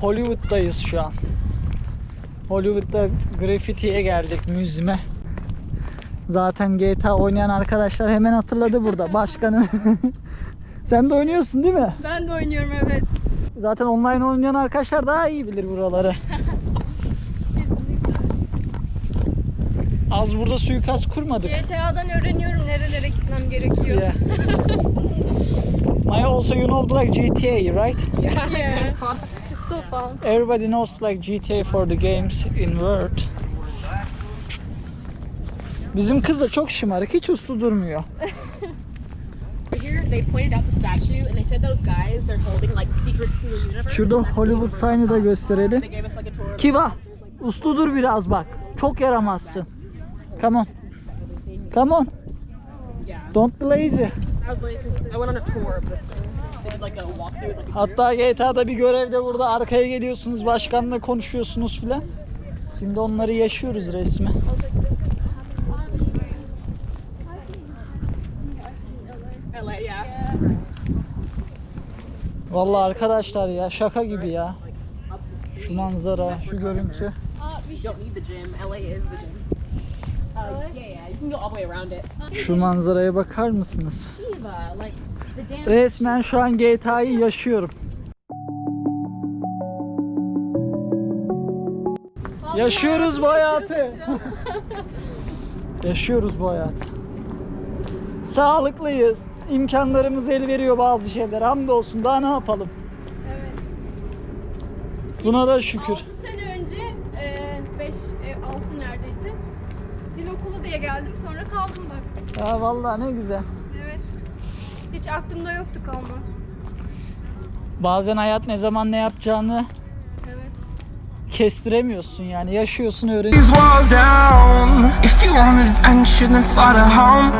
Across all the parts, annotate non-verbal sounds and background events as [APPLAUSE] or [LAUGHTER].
Hollywood'dayız şu an. Hollywood'da grafitiye geldik müzime. Zaten GTA oynayan arkadaşlar hemen hatırladı burada başkanı. [LAUGHS] Sen de oynuyorsun değil mi? Ben de oynuyorum evet. Zaten online oynayan arkadaşlar daha iyi bilir buraları. [LAUGHS] Az burada suikast kurmadık. GTA'dan öğreniyorum nerelere gitmem gerekiyor. Yeah. [LAUGHS] Maya also you know like GTA, right? Yeah. It's [LAUGHS] so fun. Everybody knows like GTA for the games in world. Bizim kız da çok şımarık, hiç uslu durmuyor. [LAUGHS] Here, they pointed out the statue and they said those guys, they're holding like secrets to the universe. Şurada Hollywood sign'ı da gösterelim. Kiva, uslu dur biraz bak. Çok yaramazsın. Come on. Come on. Yeah. Don't be lazy. I was like, 'cause I went on a tour of this thing. They did like a walkthrough, like a Hatta GTA'da bir görevde burada arkaya geliyorsunuz, başkanla konuşuyorsunuz filan. Şimdi onları yaşıyoruz resmen. LA, yeah. Vallahi arkadaşlar ya şaka gibi ya. Şu manzara, şu görüntü. You don't need the gym. LA is the gym. Şu manzaraya bakar mısınız? Resmen şu an GTA'yı yaşıyorum. Yaşıyoruz bu hayatı. Yaşıyoruz bu hayatı. Sağlıklıyız. İmkanlarımız el veriyor bazı şeyler. Hamdolsun. Daha ne yapalım? Evet. Buna da şükür. 6 sene önce 5 6 neredeyse diye geldim sonra kaldım bak. Ya vallahi ne güzel. Evet. Hiç aklımda yoktu kalma. Bazen hayat ne zaman ne yapacağını Evet. kestiremiyorsun yani. Yaşıyorsun, öğreniyorsun. these walls down. If you want adventure, then fly to home.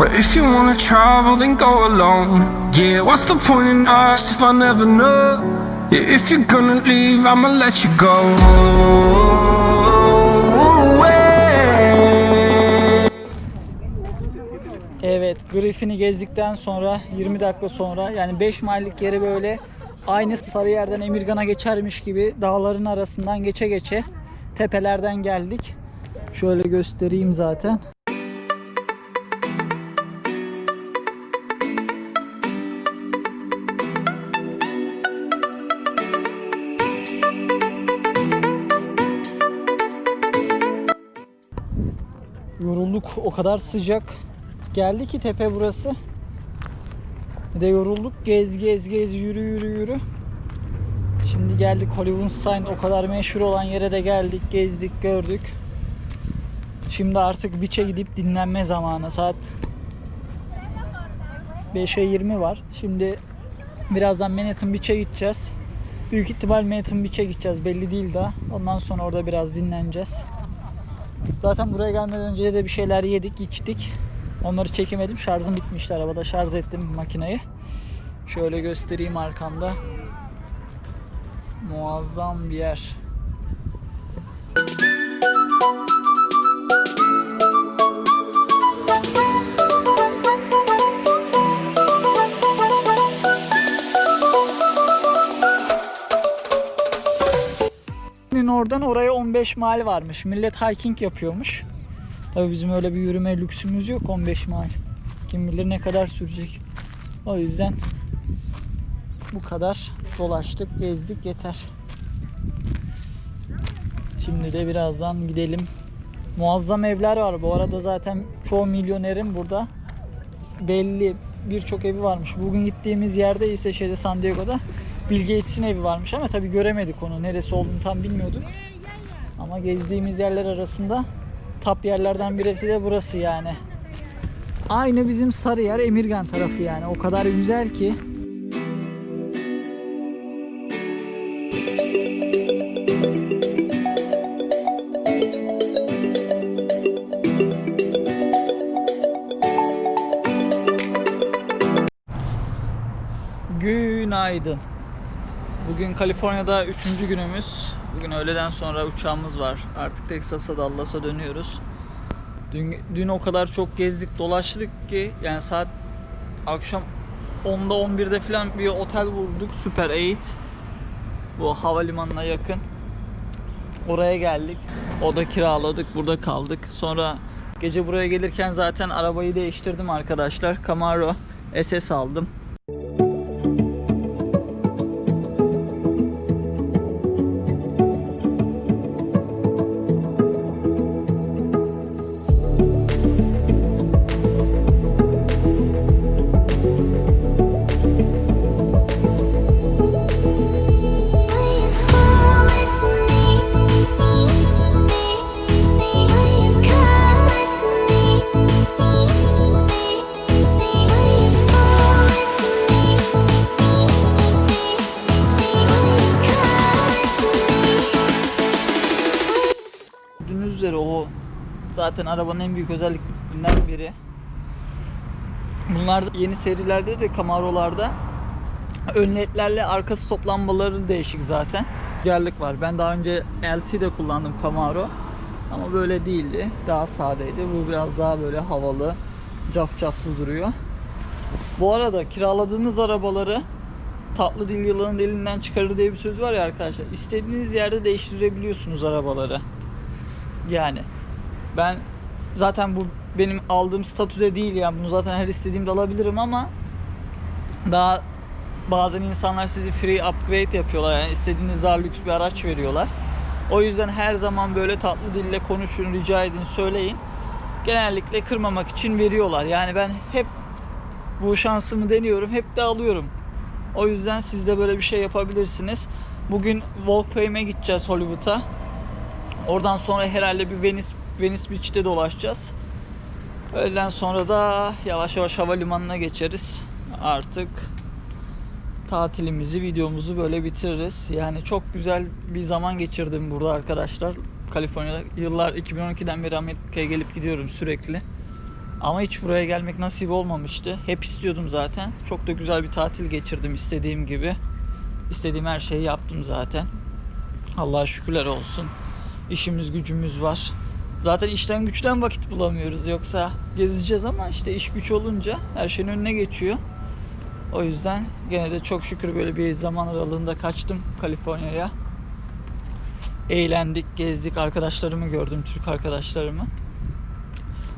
But if you wanna travel, then go alone. Yeah, what's the point in us if I never know? Yeah, if you're gonna leave, I'ma let you go. Evet, Griffin'i gezdikten sonra 20 dakika sonra yani 5 milelik yeri böyle aynı Sarıyer'den Emirgan'a geçermiş gibi dağların arasından geçe geçe tepelerden geldik. Şöyle göstereyim zaten. Yorulduk o kadar sıcak geldi ki tepe burası. Bir de yorulduk gez gez gez yürü yürü yürü. Şimdi geldik Hollywood Sign o kadar meşhur olan yere de geldik gezdik gördük. Şimdi artık beach'e gidip dinlenme zamanı saat 5'e 20 var. Şimdi birazdan Manhattan Beach'e gideceğiz. Büyük ihtimal Manhattan Beach'e gideceğiz belli değil daha. Ondan sonra orada biraz dinleneceğiz. Zaten buraya gelmeden önce de bir şeyler yedik, içtik. Onları çekemedim. Şarjım bitmişti arabada. Şarj ettim makineyi. Şöyle göstereyim arkamda. Muazzam bir yer. oradan oraya 15 mile varmış. Millet hiking yapıyormuş. Tabii bizim öyle bir yürüme lüksümüz yok 15 mile. Kim bilir ne kadar sürecek. O yüzden bu kadar dolaştık, gezdik yeter. Şimdi de birazdan gidelim. Muazzam evler var. Bu arada zaten çoğu milyonerin burada belli birçok evi varmış. Bugün gittiğimiz yerde ise şeyde San Diego'da Bill Gates'in evi varmış ama tabii göremedik onu. Neresi olduğunu tam bilmiyorduk. Ama gezdiğimiz yerler arasında top yerlerden birisi de burası yani. Aynı bizim Sarıyer Emirgan tarafı yani. O kadar güzel ki. Günaydın. Bugün Kaliforniya'da üçüncü günümüz. Bugün öğleden sonra uçağımız var. Artık Texas'a Dallas'a dönüyoruz. Dün, dün o kadar çok gezdik dolaştık ki yani saat akşam 10'da 11'de falan bir otel bulduk Super 8 bu havalimanına yakın. Oraya geldik. Oda kiraladık burada kaldık. Sonra gece buraya gelirken zaten arabayı değiştirdim arkadaşlar. Camaro SS aldım zaten arabanın en büyük özelliklerinden biri. Bunlar yeni serilerde de Camaro'larda ön ledlerle arkası toplanmaları değişik zaten. Güzellik var. Ben daha önce LT de kullandım Camaro. Ama böyle değildi. Daha sadeydi. Bu biraz daha böyle havalı, cafcaflı duruyor. Bu arada kiraladığınız arabaları tatlı dil yılanın elinden çıkarır diye bir söz var ya arkadaşlar. İstediğiniz yerde değiştirebiliyorsunuz arabaları. Yani ben zaten bu benim aldığım statüde değil yani bunu zaten her istediğimde alabilirim ama daha bazen insanlar sizi free upgrade yapıyorlar yani istediğiniz daha lüks bir araç veriyorlar. O yüzden her zaman böyle tatlı dille konuşun, rica edin, söyleyin. Genellikle kırmamak için veriyorlar. Yani ben hep bu şansımı deniyorum, hep de alıyorum. O yüzden siz de böyle bir şey yapabilirsiniz. Bugün Walk Fame'e gideceğiz Hollywood'a. Oradan sonra herhalde bir Venice, Venice Beach'te dolaşacağız. Öğleden sonra da yavaş yavaş havalimanına geçeriz. Artık tatilimizi, videomuzu böyle bitiririz. Yani çok güzel bir zaman geçirdim burada arkadaşlar. Kaliforniya'da yıllar 2012'den beri Amerika'ya gelip gidiyorum sürekli. Ama hiç buraya gelmek nasip olmamıştı. Hep istiyordum zaten. Çok da güzel bir tatil geçirdim istediğim gibi. İstediğim her şeyi yaptım zaten. Allah'a şükürler olsun. İşimiz gücümüz var. Zaten işten güçten vakit bulamıyoruz. Yoksa gezeceğiz ama işte iş güç olunca her şeyin önüne geçiyor. O yüzden gene de çok şükür böyle bir zaman aralığında kaçtım Kaliforniya'ya. Eğlendik, gezdik, arkadaşlarımı gördüm, Türk arkadaşlarımı.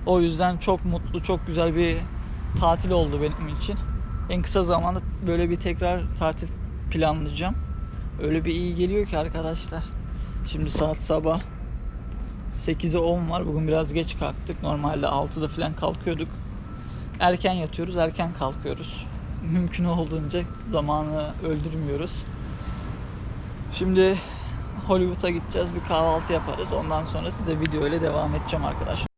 O yüzden çok mutlu, çok güzel bir tatil oldu benim için. En kısa zamanda böyle bir tekrar tatil planlayacağım. Öyle bir iyi geliyor ki arkadaşlar. Şimdi saat sabah 8'e 10 var. Bugün biraz geç kalktık. Normalde 6'da falan kalkıyorduk. Erken yatıyoruz, erken kalkıyoruz. [LAUGHS] Mümkün olduğunca zamanı öldürmüyoruz. Şimdi Hollywood'a gideceğiz. Bir kahvaltı yaparız. Ondan sonra size video ile devam edeceğim arkadaşlar.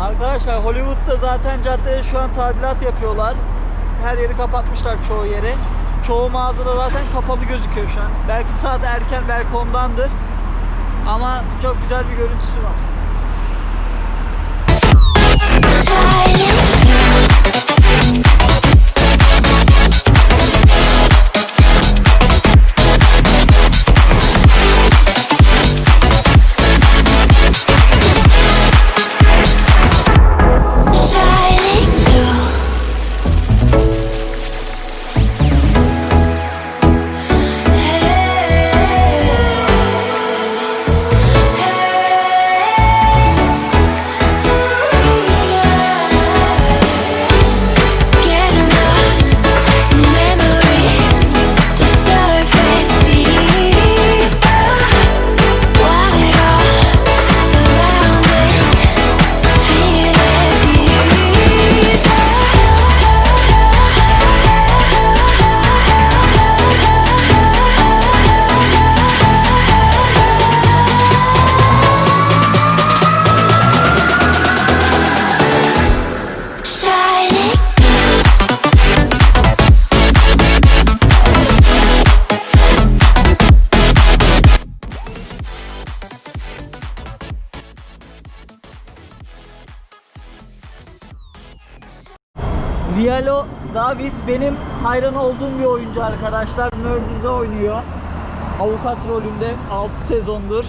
Arkadaşlar Hollywood'da zaten caddede şu an tadilat yapıyorlar. Her yeri kapatmışlar çoğu yeri. Çoğu mağazada zaten kapalı gözüküyor şu an. Belki saat erken belki ondandır. Ama çok güzel bir görüntüsü var. Vialo Davis benim hayran olduğum bir oyuncu arkadaşlar. Murder'da oynuyor. Avukat rolünde 6 sezondur.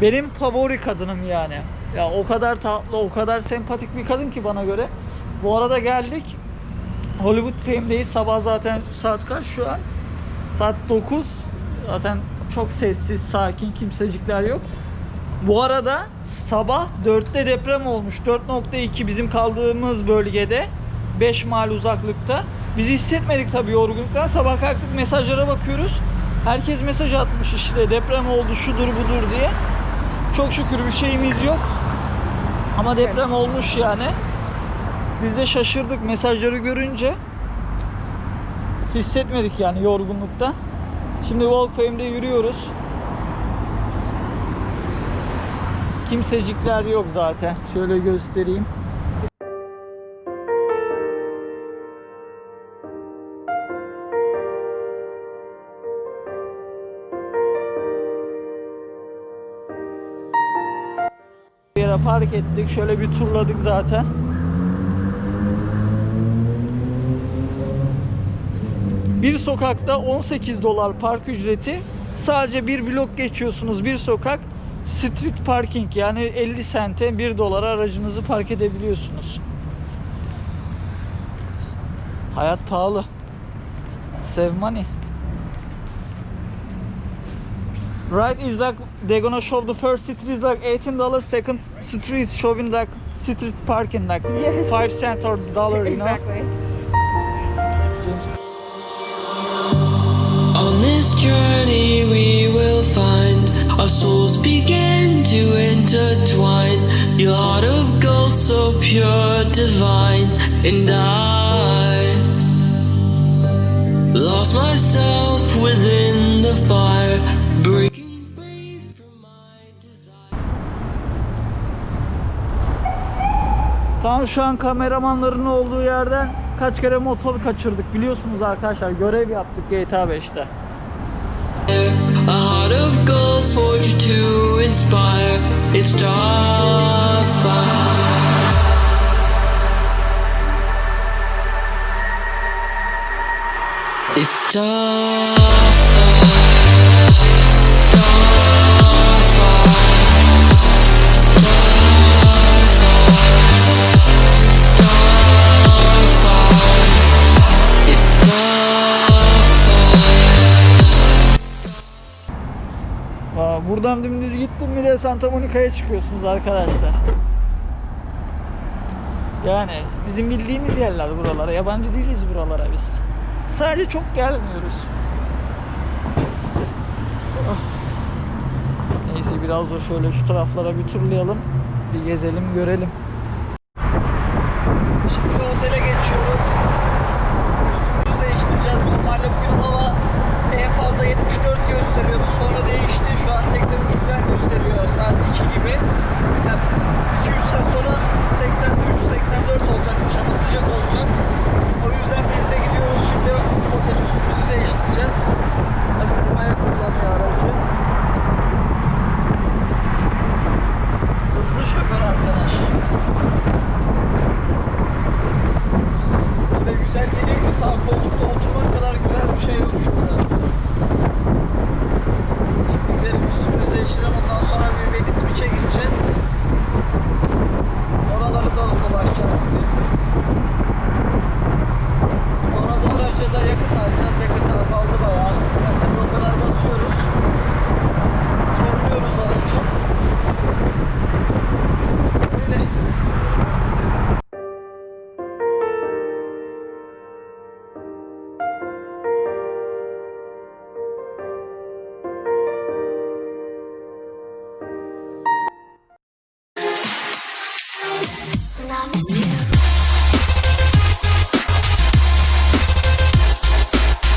Benim favori kadınım yani. Ya o kadar tatlı, o kadar sempatik bir kadın ki bana göre. Bu arada geldik. Hollywood Fame'deyiz. Sabah zaten saat kaç şu an? Saat 9. Zaten çok sessiz, sakin, kimsecikler yok. Bu arada sabah 4'te deprem olmuş. 4.2 bizim kaldığımız bölgede. 5 mil uzaklıkta. Biz hissetmedik tabii yorgunluktan. Sabah kalktık mesajlara bakıyoruz. Herkes mesaj atmış işte deprem oldu şudur budur diye. Çok şükür bir şeyimiz yok. Ama deprem olmuş yani. Biz de şaşırdık mesajları görünce. Hissetmedik yani yorgunlukta. Şimdi Walk Fame'de yürüyoruz. Kimsecikler yok zaten. Şöyle göstereyim. Park ettik. Şöyle bir turladık zaten. Bir sokakta 18 dolar park ücreti. Sadece bir blok geçiyorsunuz bir sokak. Street parking yani 50 sente 1 dolara aracınızı park edebiliyorsunuz. Hayat pahalı. Save money. Right is like they're gonna show the first street is like 18 dollars, second street is showing like street parking like Yes. 5 cent or dollar, you know. On this journey we will find our souls begin to intertwine. Your heart of gold, so pure, divine, and I lost myself within the fire, Tam şu an kameramanların olduğu yerden kaç kere motor kaçırdık biliyorsunuz arkadaşlar. Görev yaptık GTA 5'te. A heart of gold, forged to inspire. It's starfire. It's starfire. Buradan dümdüz gittim mi de Santa Monica'ya çıkıyorsunuz arkadaşlar. Yani bizim bildiğimiz yerler buralara. Yabancı değiliz buralara biz. Sadece çok gelmiyoruz. Ah. Neyse biraz da şöyle şu taraflara bir turlayalım. Bir gezelim görelim. Şimdi otele geçiyoruz. Üstümüzü değiştireceğiz. Normalde bugün hava en fazla 74 gösteriyordu. Sonra değişti. Şu an 83 falan gösteriyor. Saat 2 gibi. Yani 200 saat sonra 83-84 olacakmış ama sıcak olacak. O yüzden biz de gidiyoruz şimdi otel üstümüzü değiştireceğiz. Tabii Timaya kullanıyor aracı.